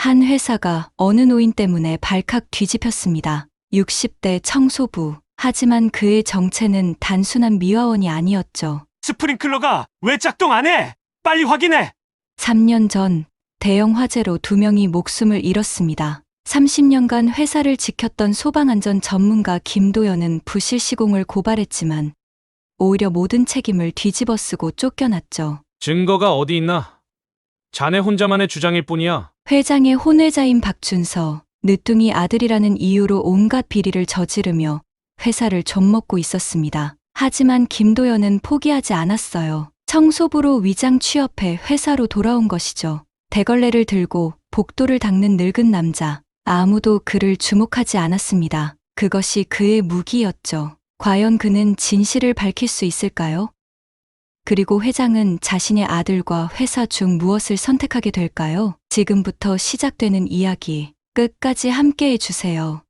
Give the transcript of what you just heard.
한 회사가 어느 노인 때문에 발칵 뒤집혔습니다. 60대 청소부. 하지만 그의 정체는 단순한 미화원이 아니었죠. 스프링클러가 왜 작동 안 해? 빨리 확인해! 3년 전 대형 화재로 두 명이 목숨을 잃었습니다. 30년간 회사를 지켰던 소방안전 전문가 김도연은 부실 시공을 고발했지만 오히려 모든 책임을 뒤집어 쓰고 쫓겨났죠. 증거가 어디 있나? 자네 혼자만의 주장일 뿐이야. 회장의 혼외자인 박준서, 늦둥이 아들이라는 이유로 온갖 비리를 저지르며 회사를 좀먹고 있었습니다. 하지만 김도연은 포기하지 않았어요. 청소부로 위장 취업해 회사로 돌아온 것이죠. 대걸레를 들고 복도를 닦는 늙은 남자. 아무도 그를 주목하지 않았습니다. 그것이 그의 무기였죠. 과연 그는 진실을 밝힐 수 있을까요? 그리고 회장은 자신의 아들과 회사 중 무엇을 선택하게 될까요? 지금부터 시작되는 이야기 끝까지 함께 해주세요.